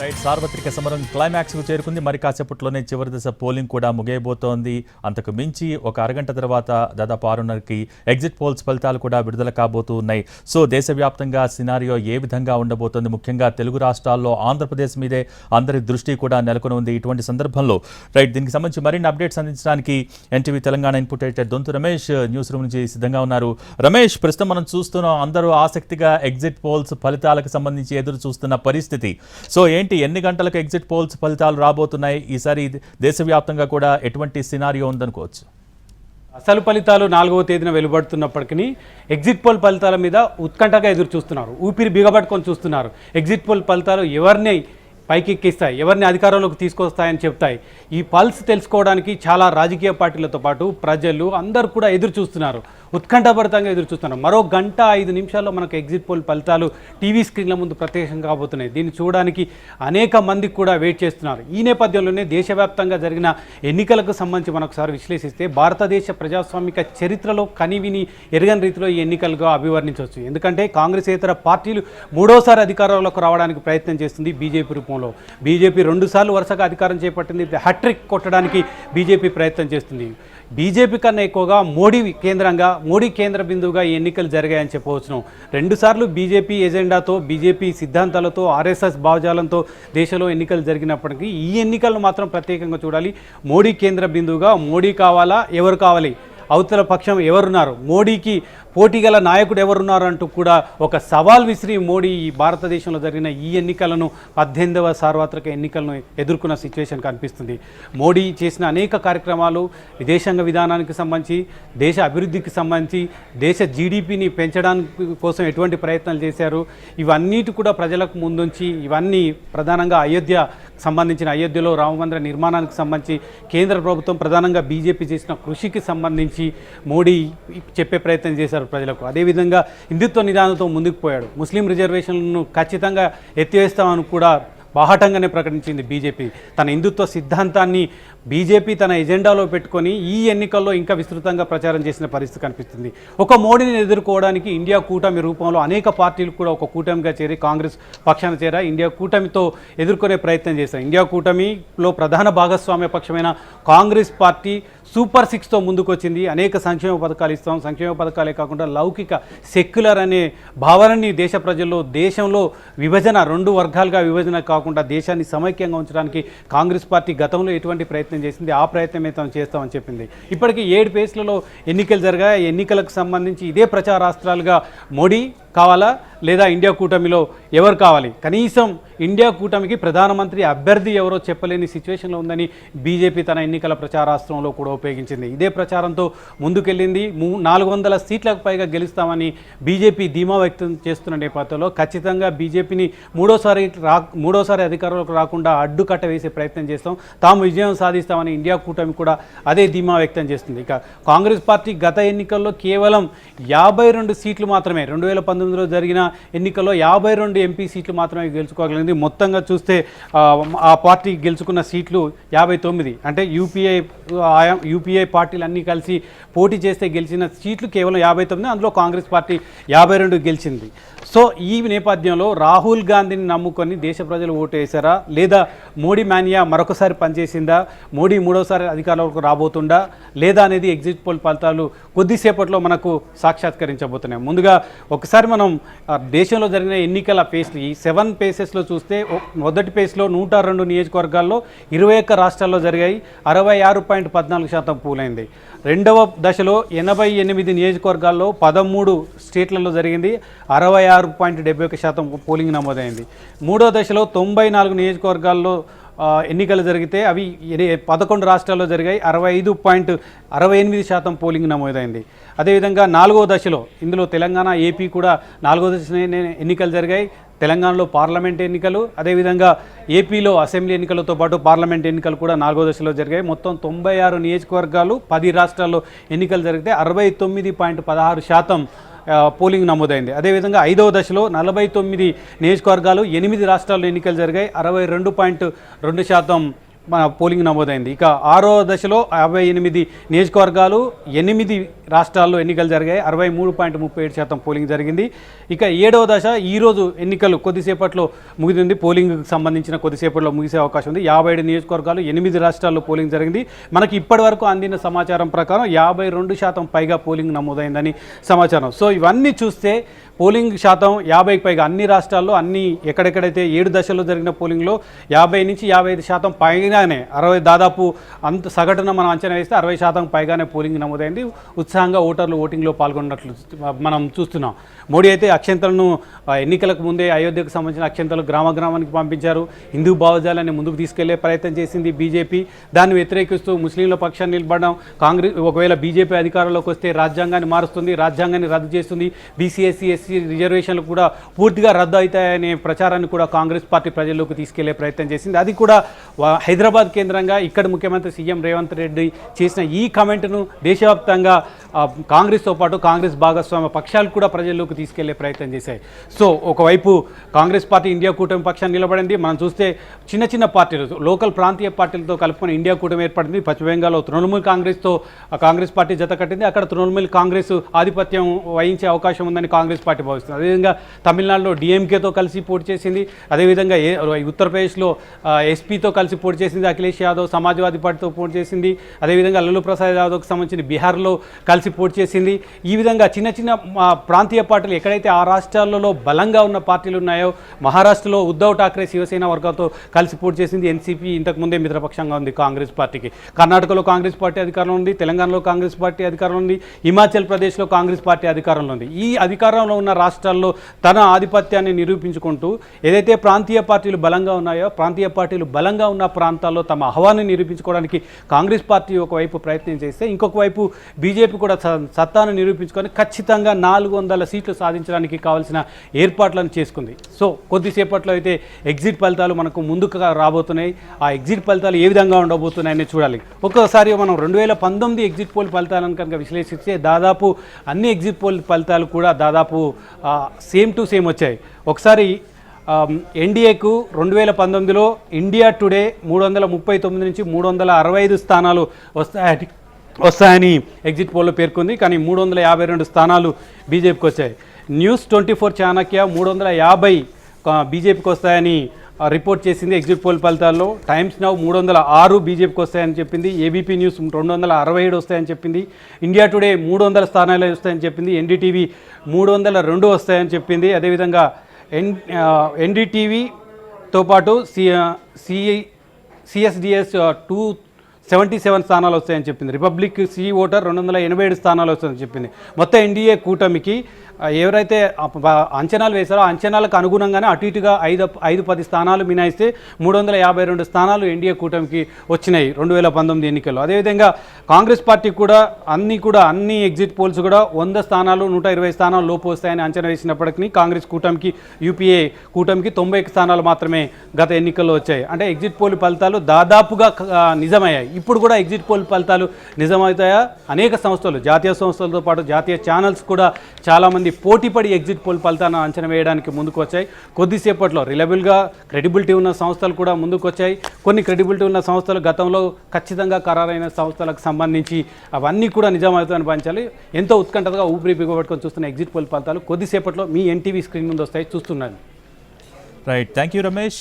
Right సార్వత్రిక సమరం క్లైమాక్స్కు చేరుకుంది. మరి కాసేపట్లోనే చివరి దశ పోలింగ్ కూడా ముగియబోతోంది. అంతకు మించి ఒక అరగంట తర్వాత దాదాపు ఆరున్నరకి ఎగ్జిట్ పోల్స్ ఫలితాలు కూడా విడుదల కాబోతూ ఉన్నాయి సో దేశవ్యాప్తంగా సినారియో ఏ విధంగా ఉండబోతోంది? ముఖ్యంగా తెలుగు రాష్ట్రాల్లో ఆంధ్రప్రదేశ్ మీదే అందరి దృష్టి కూడా నెలకొని ఉంది ఇటువంటి సందర్భంలో. రైట్ దీనికి సంబంధించి మరిన్ని అప్డేట్స్ అందించడానికి NTV Telangana input editor Dontu Ramesh newsroom నుంచి సిద్ధంగా ఉన్నారు. రమేష్ ప్రస్తుతం మనం చూస్తున్నాం అందరూ ఆసక్తిగా ఎగ్జిట్ పోల్స్ ఫలితాలకు సంబంధించి ఎదురు చూస్తున్న పరిస్థితి. సో ఏంటి ఎన్ని గంటలకు ఎగ్జిట్ పోల్స్ ఫలితాలు రాబోతున్నాయి? ఈసారి దేశవ్యాప్తంగా కూడా ఎటువంటి సినారియో ఉందనుకోవచ్చు. అసలు ఫలితాలు నాలుగవ తేదీన వెలువడుతున్నప్పటికీ ఎగ్జిట్ పోల్ ఫలితాల మీద ఉత్కంఠగా ఎదురు చూస్తున్నారు. ఊపిరి బిగబట్టుకొని చూస్తున్నారు. ఎగ్జిట్ పోల్ ఫలితాలు ఎవరిని పైకి ఎక్కిస్తాయి ఎవరిని అధికారంలోకి తీసుకొస్తాయని చెప్తాయి. ఈ పల్స్ తెలుసుకోవడానికి చాలా రాజకీయ పార్టీలతో పాటు ప్రజలు అందరూ కూడా ఎదురు చూస్తున్నారు. ఉత్కంఠభరితంగా ఎదురు చూస్తున్నారు మరో గంట ఐదు నిమిషాల్లో మనకు ఎగ్జిట్ పోల్ ఫలితాలు టీవీ స్క్రీన్ల ముందు ప్రత్యక్షం కాబోతున్నాయి దీన్ని చూడడానికి అనేక మందికి కూడా వెయిట్ చేస్తున్నారు. ఈ నేపథ్యంలోనే దేశవ్యాప్తంగా జరిగిన ఎన్నికలకు సంబంధించి మనొకసారి విశ్లేషిస్తే భారతదేశ ప్రజాస్వామిక చరిత్రలో కనివిని ఎరగని రీతిలో ఈ ఎన్నికలుగా అభివర్ణించవచ్చు. ఎందుకంటే కాంగ్రెసేతర పార్టీలు మూడోసారి అధికారంలోకి రావడానికి ప్రయత్నం చేస్తుంది బీజేపీ రూపంలో. బీజేపీ రెండుసార్లు వరుసగా అధికారం చేపట్టింది. హ్యాట్రిక్ కొట్టడానికి బీజేపీ ప్రయత్నం చేస్తుంది. బీజేపీ కన్నా ఎక్కువగా మోడీ కేంద్రంగా మోడీ కేంద్ర బిందువుగా ఈ ఎన్నికలు జరిగాయని చెప్పవచ్చును. రెండుసార్లు బీజేపీ ఎజెండాతో బీజేపీ సిద్ధాంతాలతో ఆర్ఎస్ఎస్ భావజాలంతో దేశంలో ఎన్నికలు జరిగినప్పటికీ ఈ ఎన్నికలను మాత్రం ప్రత్యేకంగా చూడాలి. మోడీ కేంద్ర బిందువుగా మోడీ కావాలా? ఎవరు కావాలి? అవతల పక్షం ఎవరున్నారు? మోడీకి పోటీగల నాయకుడు ఎవరున్నారు అంటూ కూడా ఒక సవాల్ విసిరి మోడీ ఈ భారతదేశంలో జరిగిన ఈ ఎన్నికలను పద్దెనిమిదవ సార్వత్రిక ఎన్నికలను ఎదుర్కొన్న సిచ్యువేషన్ కనిపిస్తుంది. మోడీ చేసిన అనేక కార్యక్రమాలు విదేశాంగ విధానానికి సంబంధించి దేశ అభివృద్ధికి సంబంధించి దేశ జీడిపిని పెంచడానికి కోసం ఎటువంటి ప్రయత్నాలు చేశారు? ఇవన్నిటి కూడా ప్రజలకు ముందుంచి ఇవన్నీ ప్రధానంగా అయోధ్య సంబంధించిన అయోధ్యలో రామమందిర నిర్మాణానికి సంబంధించి కేంద్ర ప్రభుత్వం ప్రధానంగా బీజేపీ చేసిన కృషికి సంబంధించి మోడీ చెప్పే ప్రయత్నం చేశారు ప్రజలకు. అదేవిధంగా హిందుత్వ నిదానంతో ముందుకు పోయాడు. ముస్లిం రిజర్వేషన్లను ఖచ్చితంగా ఎత్తివేస్తామని కూడా బాహటంగానే ప్రకటించింది బీజేపీ. తన హిందుత్వ సిద్ధాంతాన్ని బీజేపీ తన ఎజెండాలో పెట్టుకొని ఈ ఎన్నికల్లో ఇంకా విస్తృతంగా ప్రచారం చేసిన పరిస్థితి కనిపిస్తుంది. ఒక మోడీని ఎదుర్కోవడానికి ఇండియా కూటమి రూపంలో అనేక పార్టీలు కూడా ఒక కూటమిగా చేరి కాంగ్రెస్ పక్షాన చేరా ఇండియా కూటమితో ఎదుర్కొనే ప్రయత్నం చేశారు ఇండియా కూటమిలో ప్రధాన భాగస్వామ్య పక్షమైన కాంగ్రెస్ పార్టీ సూపర్ సిక్స్తో ముందుకొచ్చింది. అనేక సంక్షేమ పథకాలు ఇస్తాం. సంక్షేమ పథకాలే కాకుండా లౌకిక సెక్యులర్ అనే భావనని దేశ ప్రజల్లో దేశంలో విభజన రెండు వర్గాలుగా విభజన కాకుండా దేశాన్ని సమైక్యంగా ఉంచడానికి కాంగ్రెస్ పార్టీ గతంలో ఎటువంటి ప్రయత్నం చేసింది? ఆ ప్రయత్నమే తాము చేస్తామని చెప్పింది. ఇప్పటికీ ఏడు పేస్లలో ఎన్నికలు జరిగాయి. ఎన్నికలకు సంబంధించి ఇదే ప్రచారాస్త్రాలుగా మోడీ కావాలా? లేదా ఇండియా కూటమిలో ఎవరు కావాలి? కనీసం ఇండియా కూటమికి ప్రధానమంత్రి అభ్యర్థి ఎవరో చెప్పలేని సిచ్యువేషన్లో ఉందని బీజేపీ తన ఎన్నికల ప్రచారాస్త్రంలో కూడా ఉపయోగించింది. ఇదే ప్రచారంతో ముందుకెళ్ళింది. మూ నాలుగు వందల సీట్లకు పైగా గెలుస్తామని బీజేపీ ధీమా వ్యక్తం చేస్తున్న నేపథ్యంలో ఖచ్చితంగా బీజేపీని మూడోసారి రా మూడోసారి అధికారంలోకి రాకుండా అడ్డుకట్ట వేసే ప్రయత్నం చేస్తాం. తాము విజయం సాధిస్తామని ఇండియా కూటమి కూడా అదే ధీమా వ్యక్తం చేస్తుంది. ఇక కాంగ్రెస్ పార్టీ గత ఎన్నికల్లో కేవలం యాభై రెండు సీట్లు మాత్రమే రెండు వేల పంతొమ్మిదిలో జరిగిన ఎన్నికల్లో యాభై రెండు ఎంపీ సీట్లు మాత్రమే గెలుచుకోగలిగింది. మొత్తంగా చూస్తే ఆ, పార్టీ గెలుచుకున్న సీట్లు యాభై తొమ్మిది. అంటే యూపీఐ ఆయా యూపీఐ పార్టీలు అన్నీ కలిసి పోటీ చేస్తే గెలిచిన సీట్లు కేవలం యాభై తొమ్మిది అందులో కాంగ్రెస్ పార్టీ యాభై రెండు గెలిచింది. సో ఈ నేపథ్యంలో రాహుల్ గాంధీని నమ్ముకొని దేశ ప్రజలు ఓటు వేశారా లేదా మోడీ మానియా మరొకసారి పనిచేసిందా? మోడీ మూడోసారి అధికారంలోకి రాబోతుందా? లేదా అనేది ఎగ్జిట్ పోల్ ఫలితాలు కొద్దిసేపట్లో మనకు సాక్షాత్కరించబోతున్నాయి. ముందుగా ఒకసారి మనం దేశంలో జరిగిన ఎన్నికల పేస్లు ఈ సెవెన్ పేసెస్లో చూస్తే మొదటి పేస్లో నూట రెండు నియోజకవర్గాల్లో ఇరవై ఒక్క రాష్ట్రాల్లో జరిగాయి. అరవై ఆరు పాయింట్ పద్నాలుగు శాతం పూలైంది. రెండవ దశలో ఎనభై ఎనిమిది నియోజకవర్గాల్లో పదమూడు స్టేట్లలో జరిగింది. అరవై ఆరు పాయింట్ డెబ్బై ఒక శాతం పోలింగ్ నమోదైంది. మూడో దశలో తొంభై నాలుగు నియోజకవర్గాల్లో ఎన్నికలు జరిగితే అవి పదకొండు రాష్ట్రాల్లో జరిగాయి. అరవై ఐదు పాయింట్ అరవై ఎనిమిది శాతం పోలింగ్ నమోదైంది. అదేవిధంగా నాలుగో దశలో ఇందులో తెలంగాణ ఏపీ కూడా నాలుగో దశ ఎన్నికలు జరిగాయి. తెలంగాణలో పార్లమెంట్ ఎన్నికలు అదేవిధంగా ఏపీలో అసెంబ్లీ ఎన్నికలతో పాటు పార్లమెంట్ ఎన్నికలు కూడా నాలుగో దశలో జరిగాయి. మొత్తం తొంభై ఆరు నియోజకవర్గాలు పది రాష్ట్రాల్లో ఎన్నికలు జరిగితే అరవై తొమ్మిది పాయింట్ పదహారు శాతం పోలింగ్ నమోదైంది. అదేవిధంగా ఐదవ దశలో నలభై తొమ్మిది నియోజకవర్గాలు ఎనిమిది రాష్ట్రాల్లో ఎన్నికలు జరిగాయి. అరవై రెండు పాయింట్ రెండు శాతం మన పోలింగ్ నమోదైంది. ఇక ఆరో దశలో యాభై ఎనిమిది నియోజకవర్గాలు ఎనిమిది రాష్ట్రాల్లో ఎన్నికలు జరిగాయి. అరవై మూడు పాయింట్ ముప్పై ఏడు శాతం పోలింగ్ జరిగింది. ఇక ఏడవ దశ ఈరోజు ఎన్నికలు కొద్దిసేపట్లో ముగిసింది. పోలింగ్కి సంబంధించిన కొద్దిసేపట్లో ముగిసే అవకాశం ఉంది. యాభై ఏడు నియోజకవర్గాలు ఎనిమిది రాష్ట్రాల్లో పోలింగ్ జరిగింది. మనకి ఇప్పటివరకు అందిన సమాచారం ప్రకారం యాభై రెండు శాతం పైగా పోలింగ్ నమోదైందని సమాచారం. సో ఇవన్నీ చూస్తే పోలింగ్ శాతం యాభైకి పైగా. అన్ని రాష్ట్రాల్లో అన్ని ఎక్కడెక్కడైతే ఏడు దశల్లో జరిగిన పోలింగ్లో యాభై నుంచి యాభై ఐదు శాతం పైగానే అరవై దాదాపు అంత సగటున మనం అంచనా వేస్తే అరవై శాతం పైగానే పోలింగ్ నమోదైంది. ఉత్సాహంగా ఓటర్లు ఓటింగ్లో పాల్గొన్నట్లు మనం చూస్తున్నాం. మోడీ అయితే అక్షంతలను ఎన్నికలకు ముందే అయోధ్యకు సంబంధించిన అక్షంతలు గ్రామ గ్రామానికి పంపించారు. హిందూ భావజాలాన్ని ముందుకు తీసుకెళ్ళే ప్రయత్నం చేసింది బీజేపీ. దాన్ని వ్యతిరేకిస్తూ ముస్లింల పక్షాన్ని నిలబడడం కాంగ్రెస్ ఒకవేళ బీజేపీ అధికారంలోకి వస్తే రాజ్యాంగాన్ని మారుస్తుంది రాజ్యాంగాన్ని రద్దు చేస్తుంది బీసీఎస్సీ ఎస్సీ రిజర్వేషన్లు కూడా పూర్తిగా రద్దు అవుతాయనే ప్రచారాన్ని కూడా కాంగ్రెస్ పార్టీ ప్రజల్లోకి తీసుకెళ్ళే ప్రయత్నం చేసింది. అది కూడా హైదరాబాద్ కేంద్రంగా ఇక్కడ ముఖ్యమంత్రి సీఎం రేవంత్ రెడ్డి చేసిన ఈ కమెంట్ను దేశవ్యాప్తంగా కాంగ్రెస్తో పాటు కాంగ్రెస్ భాగస్వామ్య పక్షాలు కూడా ప్రజల్లోకి తీసుకెళ్ళే ప్రయత్నం చేశాయి. సో ఒకవైపు కాంగ్రెస్ పార్టీ ఇండియా కూటమి పక్షాన్ని నిలబడింది. మనం చూస్తే చిన్న చిన్న పార్టీలు లోకల్ ప్రాంతీయ పార్టీలతో కలుపుకొని ఇండియా కూటమి ఏర్పడింది. పశ్చిమ బెంగాల్లో తృణమూల్ కాంగ్రెస్తో కాంగ్రెస్ పార్టీ జత కట్టింది. అక్కడ తృణమూల్ కాంగ్రెస్ ఆధిపత్యం వహించే అవకాశం ఉందని కాంగ్రెస్ పార్టీ భావిస్తుంది. అదేవిధంగా తమిళనాడులో డిఎంకేతో కలిసి పోటీ చేసింది. అదేవిధంగా ఏ ఉత్తరప్రదేశ్లో ఎస్పీతో కలిసి పోటీ చేసింది. అఖిలేష్ యాదవ్ సమాజ్వాదీ పార్టీతో పోటీ చేసింది. అదేవిధంగా లల్లు ప్రసాద్ యాదవ్కి సంబంధించిన బీహార్లో కలిసి కలిసి పోటీ చేసింది. ఈ విధంగా చిన్న చిన్న ప్రాంతీయ పార్టీలు ఎక్కడైతే ఆ రాష్ట్రాలలో బలంగా ఉన్న పార్టీలు ఉన్నాయో మహారాష్ట్రలో ఉద్ధవ్ ఠాక్రే శివసేన వర్గాలతో కలిసి పోటీ చేసింది ఎన్సీపీ. ఇంతకుముందే మిత్రపక్షంగా ఉంది కాంగ్రెస్ పార్టీకి. కర్ణాటకలో కాంగ్రెస్ పార్టీ అధికారంలో ఉంది తెలంగాణలో కాంగ్రెస్ పార్టీ అధికారంలో ఉంది హిమాచల్ ప్రదేశ్లో కాంగ్రెస్ పార్టీ అధికారంలో ఉంది. ఈ అధికారంలో ఉన్న రాష్ట్రాల్లో తన ఆధిపత్యాన్ని నిరూపించుకుంటూ ఏదైతే ప్రాంతీయ పార్టీలు బలంగా ఉన్నాయో ప్రాంతీయ పార్టీలు బలంగా ఉన్న ప్రాంతాల్లో తమ అహవాన్ని నిరూపించుకోవడానికి కాంగ్రెస్ పార్టీ ఒకవైపు ప్రయత్నం చేస్తే ఇంకొక వైపు బీజేపీ కూడా కూడా సత్తాను నిరూపించుకొని ఖచ్చితంగా నాలుగు వందల సీట్లు సాధించడానికి కావాల్సిన ఏర్పాట్లను చేసుకుంది. సో కొద్దిసేపట్లో అయితే ఎగ్జిట్ ఫలితాలు మనకు ముందుగా రాబోతున్నాయి. ఆ ఎగ్జిట్ ఫలితాలు ఏ విధంగా ఉండబోతున్నాయని చూడాలి. ఒక్కసారి మనం రెండు వేల పంతొమ్మిది ఎగ్జిట్ పోల్ ఫలితాలను కనుక విశ్లేషిస్తే దాదాపు అన్ని ఎగ్జిట్ పోల్ ఫలితాలు కూడా దాదాపు సేమ్ టు సేమ్ వచ్చాయి. ఒకసారి ఎన్డీఏకు రెండు వేల పంతొమ్మిదిలో ఇండియా టుడే మూడు వందల ముప్పై తొమ్మిది నుంచి మూడు వందల అరవై ఐదు స్థానాలు వస్తాయని వస్తాయని ఎగ్జిట్ పోల్లో పేర్కొంది కానీ మూడు వందల యాభై రెండు స్థానాలు బీజేపీకి వచ్చాయి. న్యూస్ ట్వంటీ ఫోర్ చాణక్య మూడు వందల యాభై బీజేపీకి వస్తాయని రిపోర్ట్ చేసింది ఎగ్జిట్ పోల్ ఫలితాల్లో. టైమ్స్ నౌ మూడు వందల ఆరు బీజేపీకి వస్తాయని చెప్పింది. ఏబీపీ న్యూస్ రెండు వందల అరవై ఏడు వస్తాయని చెప్పింది. ఇండియా టుడే మూడు వందల స్థానాలు వస్తాయని చెప్పింది. ఎన్డీటీవీ మూడు వందల రెండు వస్తాయని చెప్పింది. అదేవిధంగా ఎన్ ఎన్డీటీవీతో పాటు C CI CSDS two seventy seven స్థానాలు వస్తాయని చెప్పింది. రిపబ్లిక్ సి ఓటర్ రెండు వందల ఎనభై ఏడు స్థానాలు వస్తాయని చెప్పింది. మొత్తం ఎన్డీఏ కూటమికి ఎవరైతే అంచనాలు వేశారో అంచనాలకు అనుగుణంగానే అటు ఇటుగా ఐదు ఐదు పది స్థానాలు మినాయిస్తే మూడు వందల యాభై రెండు స్థానాలు ఎన్డీఏ కూటమికి వచ్చినాయి రెండు వేల పంతొమ్మిది ఎన్నికల్లో. అదేవిధంగా కాంగ్రెస్ పార్టీ కూడా అన్ని కూడా అన్ని ఎగ్జిట్ పోల్స్ కూడా వంద స్థానాలు నూట ఇరవై స్థానాలు లోపు వస్తాయని అంచనా వేసినప్పటికీ కాంగ్రెస్ కూటమికి యూపీఏ కూటమికి తొంభై స్థానాలు మాత్రమే గత ఎన్నికల్లో వచ్చాయి. అంటే ఎగ్జిట్ పోల్ ఫలితాలు దాదాపుగా నిజమయ్యాయి. ఇప్పుడు కూడా ఎగ్జిట్ పోల్ ఫలితాలు నిజమవుతాయా? అనేక సంస్థలు జాతీయ సంస్థలతో పాటు జాతీయ ఛానల్స్ కూడా చాలామంది పోటీపడి ఎగ్జిట్ పోల్ ఫలితాలను అంచనా వేయడానికి ముందుకు వచ్చాయి కొద్దిసేపట్లో రిలయబుల్గా క్రెడిబిలిటీ ఉన్న సంస్థలు కూడా ముందుకు వచ్చాయి కొన్ని క్రెడిబిలిటీ ఉన్న సంస్థలు గతంలో ఖచ్చితంగా ఖరారైన సంస్థలకు సంబంధించి అవన్నీ కూడా నిజమవుతాయని పంచాలి. ఎంతో ఉత్కంఠగా ఊపిరి బిగబట్టుకొని చూస్తున్న ఎగ్జిట్ పోల్ ఫలితాలు కొద్దిసేపట్లో మీ ఎన్టీవీ స్క్రీన్ ముందు వస్తాయి. చూస్తున్నాను. Right thank you Ramesh